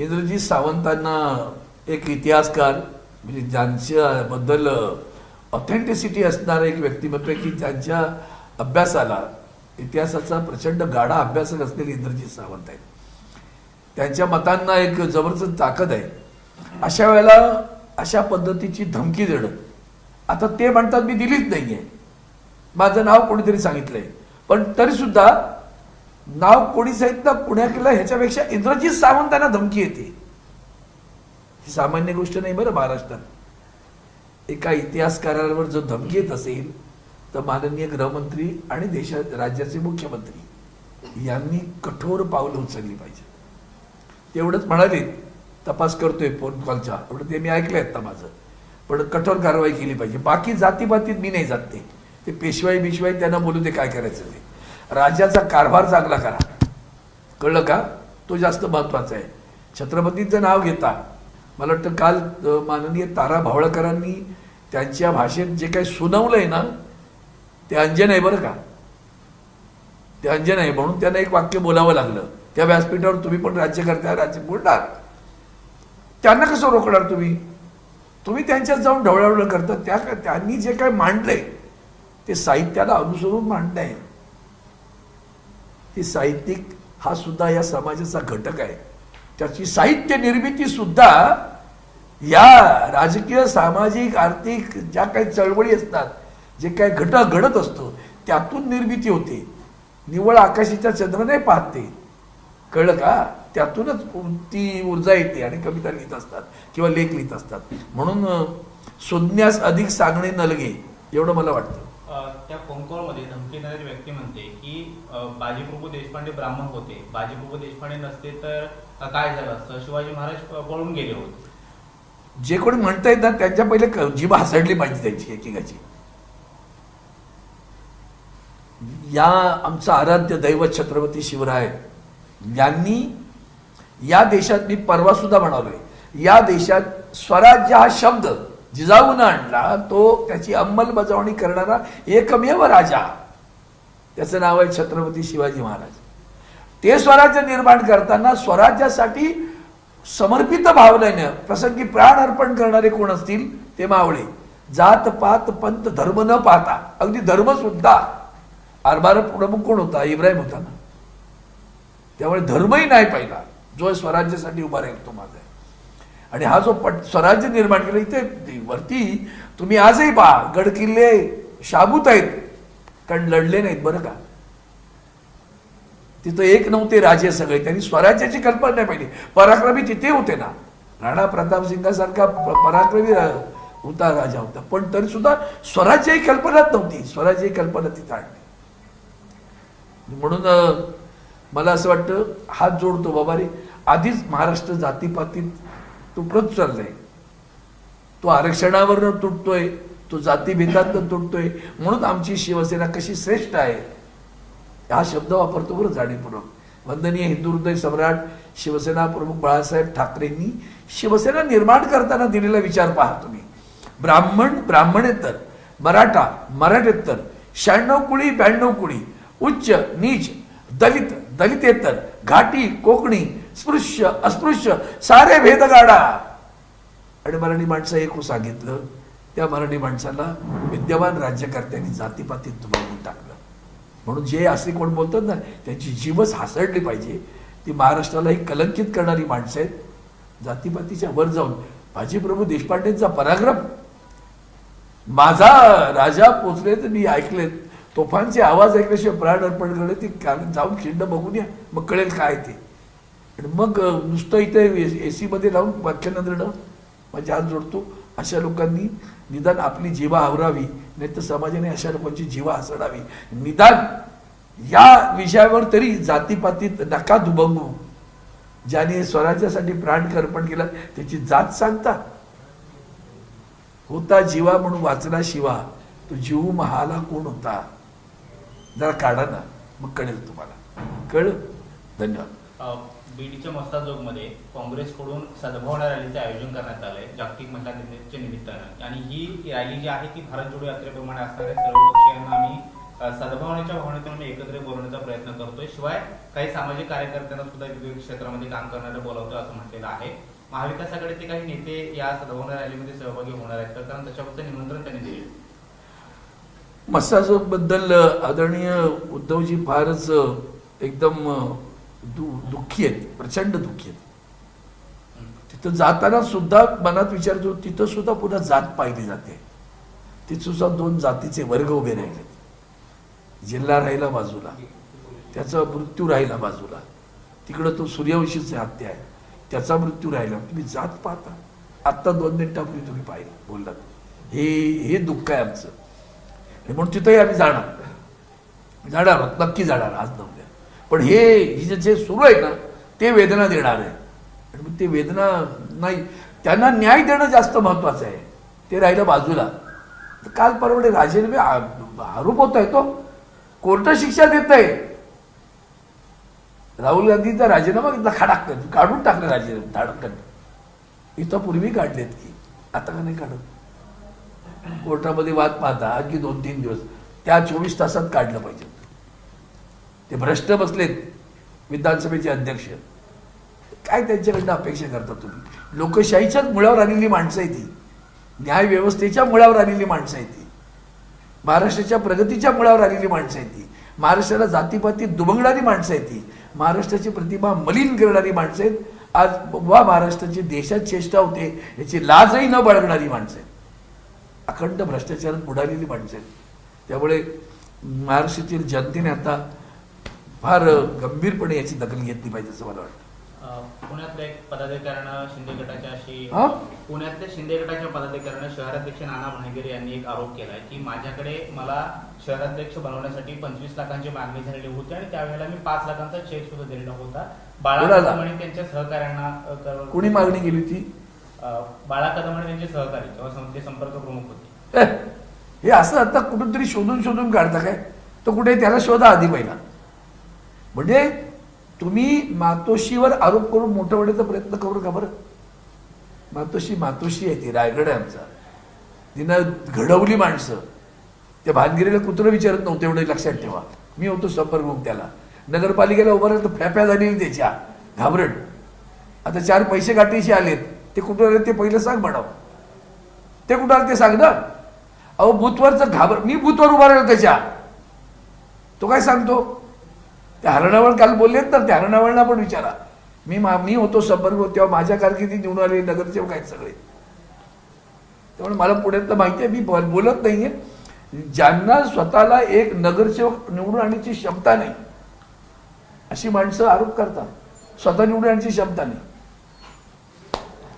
इंद्रजीत सावंतांना एक इतिहासकार म्हणजे ज्यांच्याबद्दल ऑथेंटिसिटी असणारं एक व्यक्तिमत्व की ज्यांच्या अभ्यासाला इतिहासाचा प्रचंड गाढा अभ्यासक असलेले इंद्रजीत सावंत आहेत. त्यांच्या मतांना एक जबरदस्त ताकद आहे. अशा वेळेला अशा पद्धतीची धमकी देणं आता ते म्हणतात मी दिलीच नाही आहे माझं नाव कोणीतरी सांगितलंय. पण नाव कोणीच नाव कोणी सांगितलं? पुण्याला ह्याच्यापेक्षा इंद्रजीत सावंतांना धमकी येते. ही सामान्य गोष्ट नाही बरं महाराष्ट्रात. एका इतिहासकारावर जर धमकी येत असेल तर माननीय गृहमंत्री आणि देशा राज्याचे मुख्यमंत्री यांनी कठोर पावलं उचलली पाहिजे. तेवढंच म्हणाले तपास करतोय फोन कॉलचा. एवढं ते मी ऐकलंय आता माझं. पण कठोर कारवाई केली पाहिजे. बाकी जातीपातीत मी नाही जात ते. ते पेशवाई बिशवाई त्यांना बोलू ते काय करायचं ते. राज्याचा कारभार चांगला करा. कळलं का? तो जास्त महत्त्वाचा आहे. छत्रपतींचं नाव घेता. मला वाटतं काल माननीय तारा भावळकरांनी त्यांच्या भाषेत जे काही सुनावलंय ना ते अंजन आहे बरं का? ते अंजन आहे. म्हणून त्यांना एक वाक्य बोलावं लागलं. त्या व्यासपीठावर तुम्ही पण राज्यकर्त्या राज्य बोलणार. त्यांना कसं रोखणार तुम्ही? तुम्ही त्यांच्यात जाऊन ढवळावळ करता. त्या त्यांनी जे काय मांडलंय ते साहित्याला अनुसरून मांडलंय. ती साहित्यिक हा सुद्धा या समाजाचा घटक आहे. त्याची साहित्य निर्मिती सुद्धा या राजकीय सामाजिक आर्थिक ज्या काही चळवळी असतात जे काही घटक घडत असतो त्यातून निर्मिती होते. निवळ आकाशीच्या चंद्र नाही पाहते. कळलं का? त्यातूनच ती ऊर्जा येते आणि कविता लिहित असतात किंवा लेख लिहित असतात. म्हणून सुज्ञास अधिक सांगणे नलगे एवढं मला वाटतं. त्या फोन कॉलमध्ये धमकी देणारी व्यक्ती म्हणते की बाजीप्रभू देशपांडे ब्राह्मण होते. बाजीप्रभू देशपांडे नसते तर काय झालं असतं? शिवाजी महाराज पळून गेले होते. जे कोणी म्हणतायत ना त्यांच्या पहिले जीभ हसडली पाहिजे त्यांची एकेकाची. या आमचं आराध्य दैवत छत्रपती शिवराय यांनी या देशात मी परवा सुद्धा म्हणालोय या देशात स्वराज्य हा शब्द जिजाऊन आणला तो त्याची अंमलबजावणी करणारा एकमेव राजा. त्याचं नाव आहे छत्रपती शिवाजी महाराज. ते स्वराज्य निर्माण करताना स्वराज्यासाठी समर्पित भावनेनं प्रसंगी प्राण अर्पण करणारे कोण असतील? ते मावळे. जात पात पंत धर्म न पाहता. अगदी धर्म सुद्धा आरबार प्रमुख कोण होता? इब्राहिम होता ना. त्यामुळे धर्मही नाही पाहिला. जो स्वराज्यासाठी उभा राहील तो माझा आणि हा जो पट स्वराज्य निर्माण केलं इथे वरती तुम्ही आजही पहा गड किल्ले शाबूत आहेत कारण लढले नाहीत बरं का? तिथं एक नव्हते राजे सगळे त्यांनी स्वराज्याची कल्पना नाही पाहिली. पराक्रमी तिथे होते ना. राणा प्रताप सिंगासारखा पराक्रमी होता राजा होता. पण तरी सुद्धा स्वराज्य ही कल्पनाच नव्हती. स्वराज्य ही कल्पना तिथं आणली म्हणून मला असं वाटतं हात जोडतो बाबा रे. आधीच महाराष्ट्र जातीपातीत तुटत चाललंय. तो आरक्षणावरनं तुटतोय तो जातीभेदातनं तुटतोय. म्हणून आमची शिवसेना कशी श्रेष्ठ आहे हा शब्द वापरतो बरं जाणीवपूर्वक. वंदनीय हिंदू हृदय सम्राट शिवसेना प्रमुख बाळासाहेब ठाकरेंनी शिवसेना निर्माण करताना दिलेला विचार पहा तुम्ही. ब्राह्मण ब्राह्मणेतर मराठा मराठेतर शहाण्णव कुळी ब्याण्णव कुळी उच्च नीच दलित दलितेतर घाटी कोकणी स्पृश्य अस्पृश्य सारे भेदगाडा. आणि मराठी माणसं एक सांगितलं. त्या मराठी माणसाला विद्यमान राज्यकर्त्यांनी जातीपातीत तुम्हाला टाकलं. म्हणून जे असे कोण बोलतात ना त्यांची जीवच हासडली पाहिजे. ती महाराष्ट्राला एक कलंकित करणारी माणसं आहेत. जातीपातीच्या वर जाऊन बाजीप्रभू देशपांडेंचा पराक्रम. माझा राजा पोचले तर मी ऐकलेत. तोफांचे आवाज ऐकल्याशिवाय प्राण अर्पण करणे ती कारण जाऊन खिंड बघून या. मग कळेल काय ते. आणि मग नुसतं इथे ए सीमध्ये लावून व्याख्यान देणं माझे हात जोडतो. अशा लोकांनी निदान आपली जीवा आवरावी नाही तर समाजाने अशा लोकांची जीवा हसडावी. निदान या विषयावर तरी जातीपातीत नका दुभंगू ज्याने स्वराज्यासाठी प्राण अर्पण केला त्याची जात सांगता. होता जीवा म्हणून वाचला शिवा तो जीव महाला कोण होता? जरा काढा ना मग कळेल तुम्हाला. कळ? धन्यवाद. बीडच्या मस्ताजोगमध्ये काँग्रेसकडून सद्भावना रॅलीचं आयोजन करण्यात आलंय. जागतिक महिला दिनाच्या निमित्तानं. आणि ही रॅली जी आहे ती भारत जोडो यात्रेप्रमाणे असणाऱ्या सर्व पक्षीयांना आम्ही सद्भावनेच्या भावनेतून एकत्र बोलवण्याचा प्रयत्न करतोय. शिवाय काही सामाजिक कार्यकर्त्यांना सुद्धा विविध क्षेत्रामध्ये काम करणारे बोलावतो असं म्हटलेलं आहे. महाविकासाकडे ते काही नेते या सद्भावना रॅलीमध्ये सहभागी होणार आहेत कारण त्याच्याबद्दल निमंत्रण त्यांनी दिले बद्दल आदरणीय उद्धवजी फारच एकदम दु दुःखी आहेत प्रचंड दुःखी आहेत. तिथं जाताना सुद्धा मनात विचारतो तिथं सुद्धा पुन्हा जात पाहिली जाते. तिथं सुद्धा दोन जातीचे वर्ग उभे राहिलेत जिल्हा राहिला बाजूला त्याचा मृत्यू राहिला बाजूला. तिकडं तो सूर्यवंशीचे हत्या आहे. त्याचा मृत्यू राहिला. तुम्ही जात पाहता. आत्ता दोन मिनिटापूर्वी तुम्ही पाहिलं बोललात. हे हे दुःख आहे आमचं. आणि म्हणून तिथंही आम्ही जाणार. जाणार नक्की जाणार आज न पण हे ही जे- सुरू आहे ना ते वेदना देणार आहे. आणि मग ते वेदना नाही त्यांना न्याय देणं जास्त महत्वाचं आहे. ते राहिलं बाजूला. तर काल परवडे राजेने आरोप होत आहे तो. कोर्ट शिक्षा देत आहे राहुल गांधीचा राजीनामा घेतला खाडाक काढून टाकले राजीनामा धाडकन. इथं पूर्वी काढलेत की आता का नाही काढत? कोर्टामध्ये वाद पाहता आणखी दोन तीन दिवस. त्या चोवीस तासात काढलं पाहिजे. ते भ्रष्ट बसलेत विधानसभेचे अध्यक्ष. काय त्यांच्याकडनं अपेक्षा करता तुम्ही? लोकशाहीच्याच मुळावर आलेली माणसं आहे ती न्याय व्यवस्थेच्या मुळावर आलेली माणसं आहे ती महाराष्ट्राच्या प्रगतीच्या मुळावर आलेली माणसं आहे ती महाराष्ट्राला जातीपाती दुबंगणारी माणसं आहे ती महाराष्ट्राची प्रतिभा मलिन करणारी माणसं आहेत. आज वा महाराष्ट्राची देशात चेष्टा होते याची लाजही न बाळगणारी माणसं आहेत. अखंड भ्रष्टाचारात बुडालेली माणसं आहेत. त्यामुळे महाराष्ट्रातील जनतेने आता फार गंभीरपणे याची दखल घेतली पाहिजे असं मला वाटतं. पुण्यातल्या एक पदाधिकाऱ्यानं शिंदे गटाच्या अशी? पुण्यातल्या शिंदे गटाच्या पदाधिकाऱ्यानं शहराध्यक्ष नाना भानगिरे यांनी एक आरोप केलाय की माझ्याकडे मला शहराध्यक्ष बनवण्यासाठी पंचवीस लाखांची मागणी झालेली होती आणि त्यावेळेला मी पाच लाखांचा चेक सुद्धा दिलेला होता. बाळा? कदम आणि त्यांच्या सहकाऱ्यांना कोणी मागणी केली होती? बाळा कदम आणि त्यांचे सहकारी जेव्हा सं- ते संपर्क प्रमुख होते. हे असं आता कुठून तरी शोधून शोधून काढता काय? तो कुठे त्याला शोधा आधी पहिला. म्हणजे तुम्ही मातोशीवर आरोप करून मोठं होण्याचा प्रयत्न करू का बरं. मातोशी मातोशी आहे ती रायगड आहे आमचा. तिनं घडवली माणसं. त्या भानगिरीला कुत्रं विचारत नव्हते एवढं लक्षात ठेवा. मी होतो संपर्क मग त्याला. नगरपालिकेला उभं राहिलं तर फॅफ्या झालेली त्याच्या. घाबरट आता चार पैसे गाठीशी आलेत. ते कुठं आले ते पहिलं सांग म्हणावं. ते कुठं आलं ते सांग ना. अहो बुथवरचं घाबर मी बुथवर उभा राहिलो त्याच्या. तो काय सांगतो? त्या हरणावळ काल बोललेत ना त्या हरणावळना पण विचारा. मी मा मी होतो संपर्क तेव्हा माझ्या कारकिर्दीत निवडून आले नगरसेवक आहेत सगळे. त्यामुळे मला पुण्यातलं माहिती आहे मी बोल- बोलत नाहीये. ज्यांना स्वतःला एक नगरसेवक निवडून आणण्याची क्षमता नाही अशी माणसं आरोप करतात. स्वतः निवडून आणण्याची क्षमता नाही.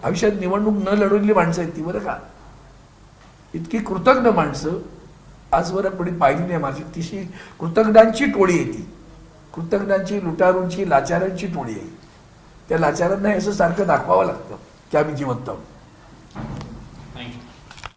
आयुष्यात निवडणूक न लढवलेली माणसं आहेत ती बरं का? इतकी कृतज्ञ माणसं आजवर कोणी पाहिली नाही माझी तिशी कृतज्ञांची टोळी आहे ती. कृतज्ञांची लुटारूंची लाचारांची टोळी आहे. त्या लाचारांना याचं सारखं दाखवावं लागतं की आम्ही जिवंत आहोत.